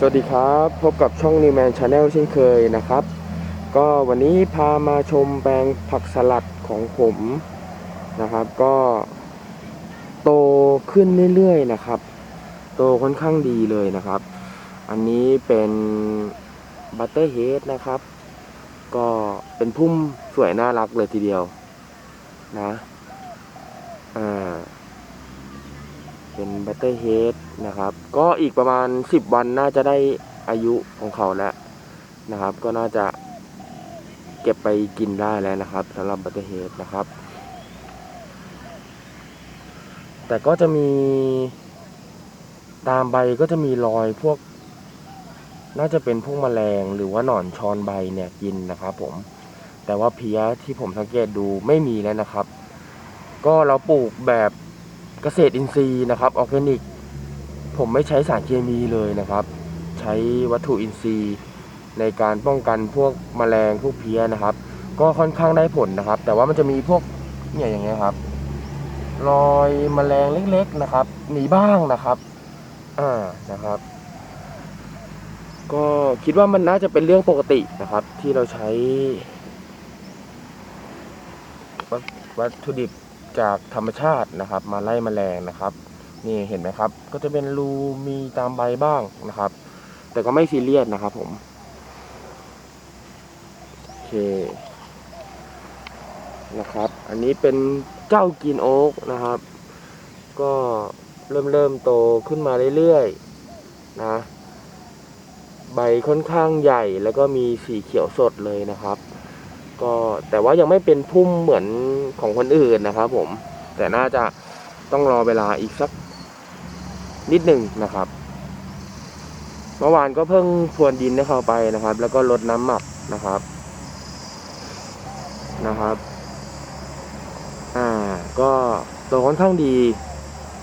สวัสดีครับ พบกับช่อง Newman Channel เช่นเคยนะครับ ก็วันนี้พามาชมแปลงผักสลัดของผมนะครับ ก็โตขึ้นเรื่อยๆนะครับ โตค่อนข้างดีเลยนะครับ อันนี้เป็นบัตเตอร์เฮดนะครับ ก็เป็นพุ่มสวยน่ารักเลยทีเดียวนะอ่า เป็นบัตเตอร์เฮดนะครับ ก็อีกประมาณ 10 วันน่าจะได้อายุของเขาแล้วนะครับ ก็น่าจะเก็บไปกินได้แล้วนะครับสำหรับบัตเตอร์เฮดนะครับ แต่ก็จะมีตามใบก็จะมีรอยพวก น่าจะเป็นพวกแมลงหรือว่าหนอนชอนใบเนี่ยกินนะครับผมแต่ว่าเพี้ยที่ผมสังเกตดูไม่มีแล้วนะครับ ก็เราปลูกแบบ เกษตรอินทรีย์นะครับออร์แกนิก ผมไม่ใช้สารเคมีเลยนะครับ ใช้วัตถุอินทรีย์ ในการป้องกันพวกแมลงพวกเพี้ยนะครับ ก็ค่อนข้างได้ผลนะครับ แต่ว่ามันจะมีพวกเนี่ยอย่างเงี้ยครับรอยแมลงเล็กๆนะครับหนีบ้างนะครับอ่านะครับ ก็คิดว่ามันน่าจะเป็นเรื่องปกตินะครับ ที่เราใช้วัตถุดิบ จากธรรมชาตินะครับ มาไล่แมลงนะครับ นี่เห็นไหมครับ ก็จะเป็นรูมีตามใบบ้างนะครับ แต่ก็ไม่ซีเรียสนะครับผมโอเคนะครับ อันนี้เป็นเจ้ากินโอ๊กนะครับ ก็เริ่มเริ่มโตขึ้นมาเรื่อยๆนะใบค่อนข้างใหญ่แล้วก็มีสีเขียวสดเลยนะครับ ก็แต่ว่ายังไม่เป็นพุ่มเหมือนของคนอื่นนะครับ ผม แต่น่าจะต้องรอเวลาอีกสักนิดหนึ่งนะครับ เมื่อวานก็เพิ่งพรวนดินให้เขาไปนะครับ แล้วก็ลดน้ำหมักนะครับนะครับ อ่า ก็โตค่อนข้างดี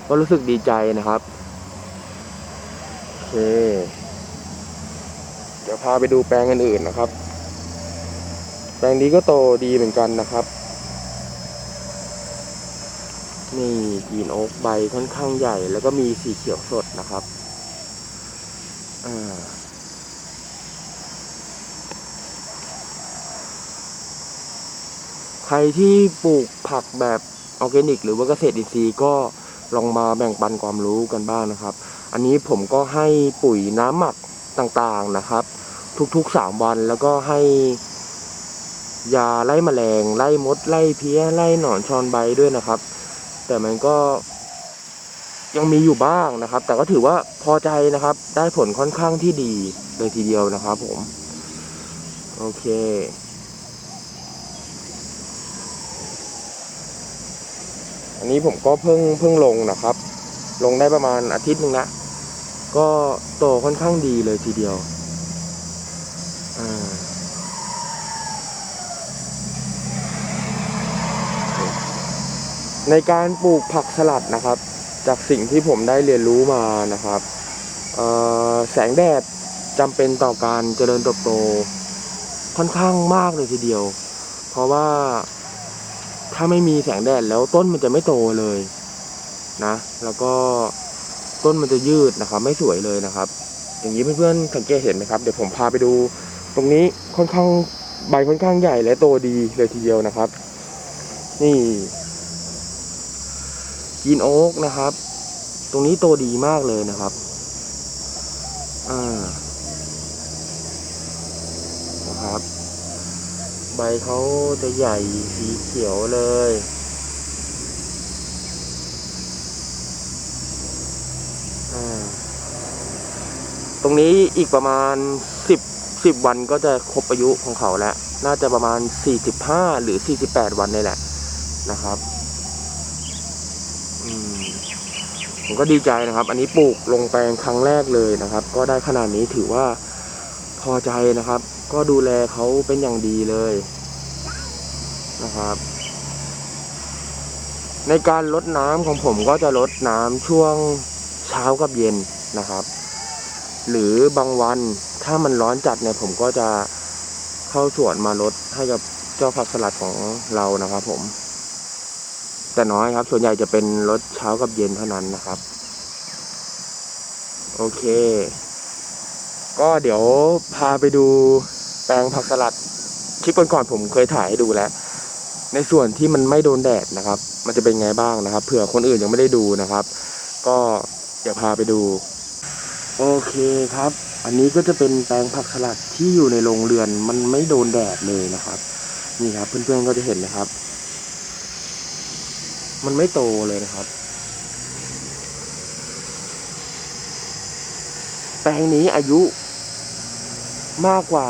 ก็รู้สึกดีใจนะครับโอเค เดี๋ยวพาไปดูแปลงอื่นๆนะครับ ลงนี้ก็โตดีเหมือนกันนะครับ นี่กีนโอ๊กใบค่อนข้างใหญ่ แล้วก็มีสีเขียวสดนะครับอ่าใครที่ปลูกผักแบบออร์แกนิก หรือว่าเกษตรอินทรีย์ก็ลองมาแบ่งปันความรู้กันบ้างนะครับ อันนี้ผมก็ให้ปุ๋ยน้ำหมักต่างๆนะครับ ทุกๆสามวันแล้วก็ให้ ยาไล่แมลง ไล่มด ไล่เพี้ย ไล่หนอนชอนใบด้วยนะครับ แต่มันก็ยังมีอยู่บ้างนะครับ แต่ก็ถือว่าพอใจนะครับ ได้ผลค่อนข้างที่ดีเลยทีเดียวนะครับผม โอเค อันนี้ผมก็เพิ่งเพิ่งลงนะครับ ลงได้ประมาณอาทิตย์หนึ่งละก็โตค่อนข้างดีเลยทีเดียว ในการปลูกผักสลัดนะครับ จากสิ่งที่ผมได้เรียนรู้มานะครับแสงแดดจำเป็นต่อการเจริญเติบโตค่อนข้างมากเลยทีเดียว เพราะว่าถ้าไม่มีแสงแดดแล้วต้นมันจะไม่โตเลยนะ แล้วก็ต้นมันจะยืดนะครับ ไม่สวยเลยนะครับ อย่างนี้เพื่อนๆสังเกตเห็นไหมครับเดี๋ยวผมพาไปดู ตรงนี้ค่อนข้างใบค่อนข้างใหญ่และโตดีเลยทีเดียวนะครับ นี่ กินโอ๊กนะครับ ตรงนี้โตดีมากเลยนะครับ อ่า นะครับ ใบเขาจะใหญ่สีเขียวเลยตรงนี้อีกประมาณสิบสิบวันก็จะครบอายุของเขาแล้ว น่าจะประมาณสี่สิบห้าหรือสี่สิบแปดวันนี่แหละนะครับ อืม ผมก็ดีใจนะครับ อันนี้ปลูกลงแปลงครั้งแรกเลยนะครับ ก็ได้ขนาดนี้ถือว่าพอใจนะครับ ก็ดูแลเขาเป็นอย่างดีเลยนะครับ ในการลดน้ำของผมก็จะลดน้ำช่วงเช้ากับเย็นนะครับ หรือบางวันถ้ามันร้อนจัดเนี่ยผมก็จะเข้าสวนมาลดให้กับเจ้าผักสลัดของเรานะครับผม แต่น้อยครับ ส่วนใหญ่จะเป็นรถเช้ากับเย็นเท่านั้นนะครับ โอเค ก็เดี๋ยวพาไปดูแปลงผักสลัดคลิปก่อนๆผมเคยถ่ายให้ดูแล้ว ในส่วนที่มันไม่โดนแดดนะครับ มันจะเป็นไงบ้างนะครับเผื่อคนอื่นยังไม่ได้ดูนะครับ ก็เดี๋ยวพาไปดู โอเคครับ อันนี้ก็จะเป็นแปลงผักสลัดที่อยู่ในโรงเรือนมันไม่โดนแดดเลยนะครับ นี่ครับเพื่อนๆก็จะเห็นนะครับ มันไม่โตเลยนะครับ แปลงนี้อายุมากกว่า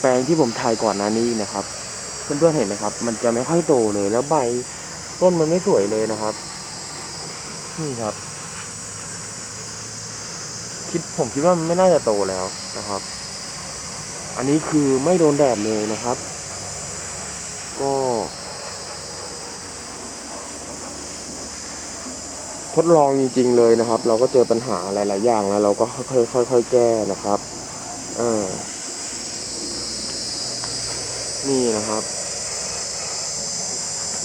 แปลงที่ผมถ่ายก่อนหน้านี้นะครับ เพื่อนๆเห็นไหมครับ มันจะไม่ค่อยโตเลยแล้วใบต้นมันไม่สวยเลยนะครับ นี่ครับ คิดผมคิดว่ามันไม่น่าจะโตแล้วนะครับ อันนี้คือไม่โดนแดดเลยนะครับ ก็ ทดลองจริง ๆ เลยนะครับ เราก็เจอปัญหาหลายๆอย่างแล้วเราก็ค่อยๆแก้นะครับนี่นะครับ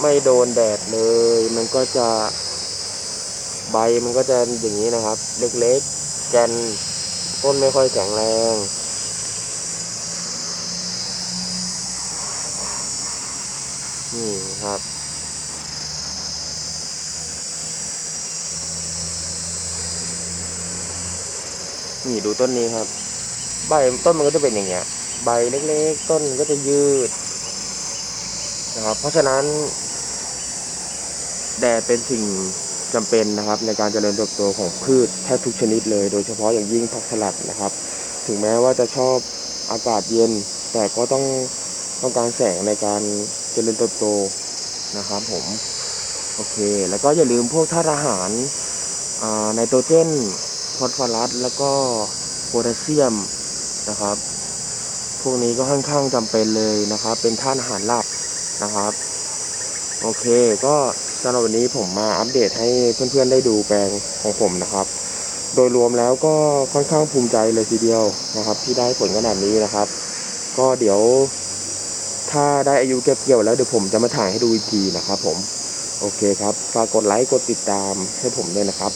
ไม่โดนแดดเลย มันก็จะใบมันก็จะอย่างนี้นะครับ เล็กๆแกนต้นไม่ค่อยแข็งแรงนี่ครับ นี่ดูต้นนี้ครับ ใบต้นมันก็จะเป็นอย่างเงี้ย ใบเล็กๆ ต้นก็จะยืดนะครับ เพราะฉะนั้น แดดเป็นสิ่งจำเป็นนะครับ ในการเจริญเติบโตของพืชแทบทุกชนิดเลย โดยเฉพาะอย่างยิ่งผักสลัดนะครับ ถึงแม้ว่าจะชอบอากาศเย็น แต่ก็ต้องต้องการแสงในการเจริญเติบโตนะครับ ผม โอเค แล้วก็อย่าลืมพวกธาตุอาหารอ่าไนโตรเจน ฟอสฟอรัสแล้วก็โพแทสเซียมนะครับ พวกนี้ก็ค่อนข้างจำเป็นเลยนะครับ เป็นธาตุอาหารหลักนะครับ โอเคก็สำหรับวันนี้ผมมาอัปเดตให้เพื่อนๆได้ดูแปลงของผมนะครับ โดยรวมแล้วก็ค่อนข้างภูมิใจเลยทีเดียวนะครับ ที่ได้ผลขนาดนี้นะครับ ก็เดี๋ยว ถ้าได้อายุเก็บเกี่ยวแล้วเดี๋ยวผมจะมาถ่ายให้ดูอีกทีนะครับ ผม โอเคครับฝากกดไลค์กดติดตามให้ผมด้วยนะครับ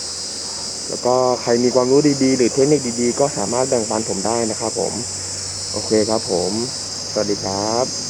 แล้วก็ใครมีความรู้ดีๆ หรือเทคนิคดีๆ ก็สามารถแบ่งปันผมได้นะครับผม โอเคครับผม สวัสดีครับ